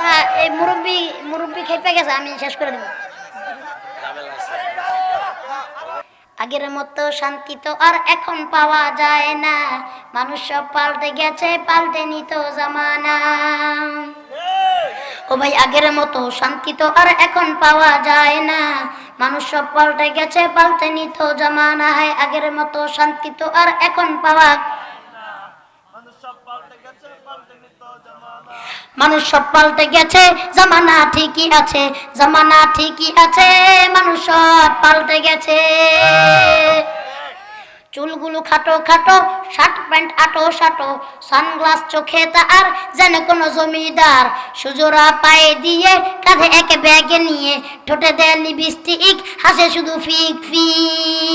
না এই মুরব্বি মুরব্বি খেপে গেছে, আমি শেষ করে দেবো। আগের মতো শান্তি তো আর এখন পাওয়া যায় না। মানুষ সব পাল্টে গেছে, পাল্টে নিত জামানা। ও ভাই, আগের মতো শান্তি তো আর এখন পাওয়া যায় না। মানুষ সব পাল্টে গেছে, পাল্টে নিত জামানা। হয়, আগের মতো শান্তি তো আর এখন পাওয়া মানুষ সব পাল্টে গেছে, জামানা ঠিকই আছে, জামানা ঠিকই আছে, মানুষ সব পাল্টে গেছে। চুলগুলো খাটো খাটো, শার্ট প্যান্ট আটো সাটো, সানগ্লাস চোখে তার, যেন কোনো জমিদার সুজোরা পায়ে দিয়ে কাঁধে এক ব্যাগে নিয়ে, ঠোঁটে দেয় লিপস্টিক, হাসে শুধু ফিক ফিক।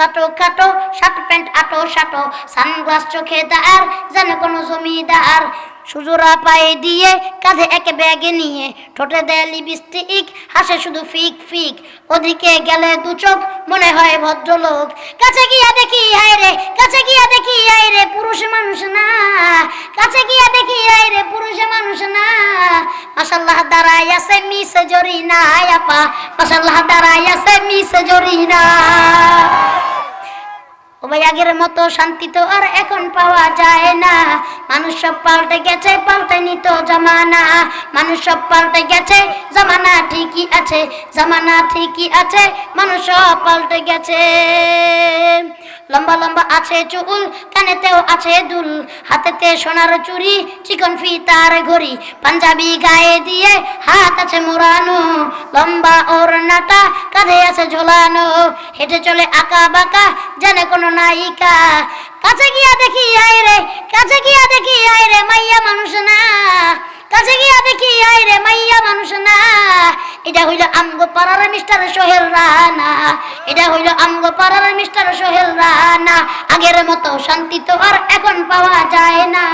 খাটো খাটো শার্ট প্যান্ট আটো সাটো, সানগ্লাস চোখে দাঁড়, যেন কোনো জমিদার। সুজোরা পায়ে দিয়ে কাঁধে এক ব্যাগে নিয়ে, ঠোঁটে দেয় লিপস্টিক, হাসে শুধু ফিক ফিক। ওদিকে গেলে দু চোখ, মনে হয় ভদ্রলোক। কাছে গিয়া দেখি, হায় রে, কাছে গিয়া দেখি, হায় রে, পুরুষ মানুষ না। কাছে গিয়া দেখি, হায় রে, পুরুষ মানুষ না। মাশাল্লাহ দাঁড়াই আছে মিস জরিনা আপা। মাশাল্লাহ দাঁড়াই আছে মিস জরিনা ও ভাই আগের মতো শান্তি তো আর এখন পাওয়া যায় না। মানুষ সব পাল্টে গেছে, পাল্টে নিত জামানা। মানুষ সব পাল্টে গেছে, জামানা ঠিকই আছে, জামানা ঠিকই আছে, মানুষ সব পাল্টে গেছে। লম্বা লম্বা আছে চুল, কানেতেও আছে দুল। হাতেতে সোনার চুড়ি, চিকন ফিতার ঘড়ি। পাঞ্জাবি গায়ে দিয়ে হাত আছে মোড়ানো। লম্বা ওর নাটা কাঁধে আছে ঝোলানো। হেঁটে চলে আঁকা বাঁকা জানে কোনো নায়িকা। কাছে গিয়া দেখি, আয় রে, কাছে গিয়া দেখি, আয় রে, মাইয়া মানুষ না। কাছে গিয়া দেখি, আয় রে, মাইয়া মানুষ না। এটা হইল আমগো পাড়ার মিস্টার সোহেল রানা। এটা হইল আমগো পাড়ার মিস্টার সোহেল রানা। আগের মতো শান্তি তো আর এখন পাওয়া যায় না।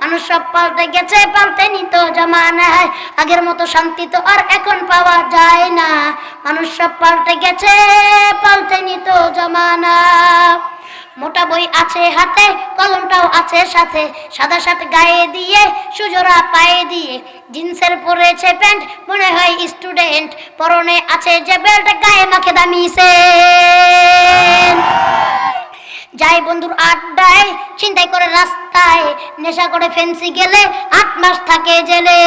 মানুষ সব পাল্টে গেছে, পাল্টে নিত জমানায়। আগের মতো শান্তি তো আর এখন পাওয়া যায় না। মানুষ সব পাল্টে গেছে, পাল্টে নিত জামানা মোটা বই আছে হাতে, কলমটাও আছে সাথে। সাদা শার্ট গায়ে দিয়ে সুজোরা পায়ে দিয়ে। জিন্সের পরেছে প্যান্ট, মনে হয় স্টুডেন্ট। পরনে আছে যে বেল্ট, গায়ে মাখে দামি যাই বন্ধুর আড্ডায় চিন্তাই করে রাস্তায়, নেশা করে ফেন্সি গেলে আট মাস থাকে জেলে।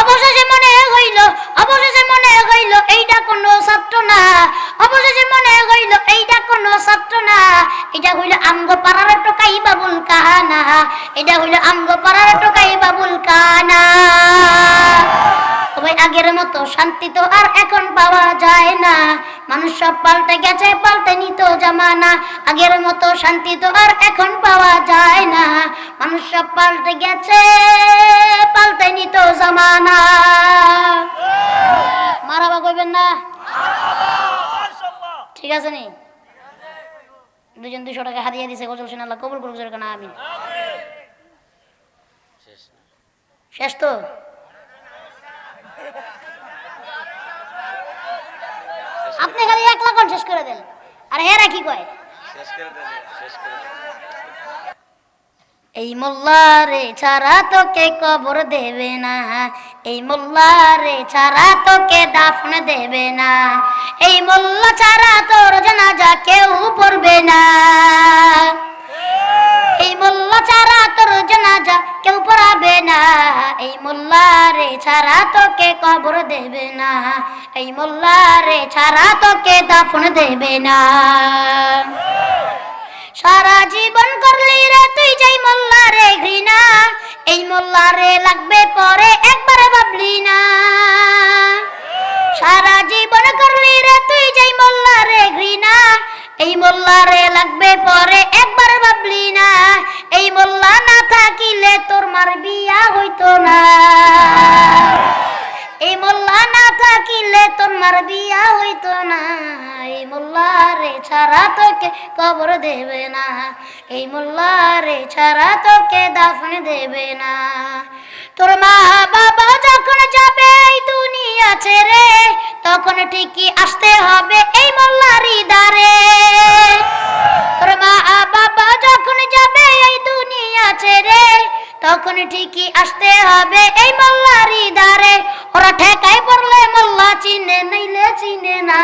অবশেষে মনে হইল, অবশেষে মনে হইল, এইটা কোনো ছাত্র না। অবশেষে মনে হইল, এইটা ছাত্র না এটা হইল আমগো পাড়ার টোকাই বাবুল কানা। এটা হইল আমগো পাড়ার টোকাই বাবুল কানা। ও আগের মতো শান্তি তো আর এখন পাওয়া যায় না। মানুষ সব পাল্টে গেছে পাল্টে নিত জামানা। আগের মতো শান্তি তো আর এখন পাওয়া যায় না। মানুষ সব পাল্টে গেছে পাল্টে নিত জামানা। মারাবা কইবেন না? ঠিক আছে নি? দুজন দুশো টাকা হারিয়ে দিছে, গজল শুনে আল্লাহ কবুল করুক যেরকম আমিন। শেষ তো? আপনি খালি এক লাখ শেষ করে দেন। আর হেরা কি কয়? শেষ করে দেন, শেষ করে দেন। এই মোল্লারে ছাড়া তোকে কবর দেবে না। এই মোল্লারে ছাড়া তোকে দাফন দেবে না। এই মোল্লা ছাড়া তোর জানাজা কেউ পড়বে না। এই মোল্লা ছাড়া তোর জানাজা কেউ পড়াবে না। এই মোল্লারে ছাড়া তোকে কবর দেবে না। এই মোল্লারে ছাড়া তোকে দাফন দেবে না। সারা জীবন করলি রে, তুই যাই মোল্লা রে ঘৃণা, এই মোল্লা রে লাগবে পরে একবার ভাবলি না। সারা জীবন করলি রে, তুই যাই মোল্লা রে ঘৃণা, এই মোল্লা রে লাগবে পরে একবার ভাবলি না। এই মোল্লা না থাকিলে তোর মার বিয়া হইতো না। এই মোল্লা না থাকিলে তোর মার বিয়া হইতো না। এই মোল্লা রে ছাড়া তোকে কবর দেবে না। এই মোল্লা রে ছাড়া তোকে দাফন দেবে না। তোর মা বাবা যখন যাবে এই দুনিয়া ছেড়ে, তখন ঠিকই আসতে হবে এই মোল্লারি দারে তোর মা বাবা যখন যাবে এই দুনিয়া ছেড়ে, তখন ঠিকই আসতে হবে এই মোল্লারি দারে ওরা ঠেকাই পড়লে মোল্লা চিনে, নইলে চিনে না।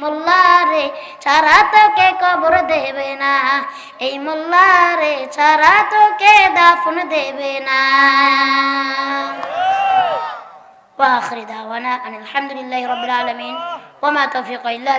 মোল্লারে ছাড়া তোকে কবর দেবে না এই মোল্লারে ছাড়া তোকে দাফন দেবে না واخر دعوانا ان الحمد لله رب العالمين وما توفيق الا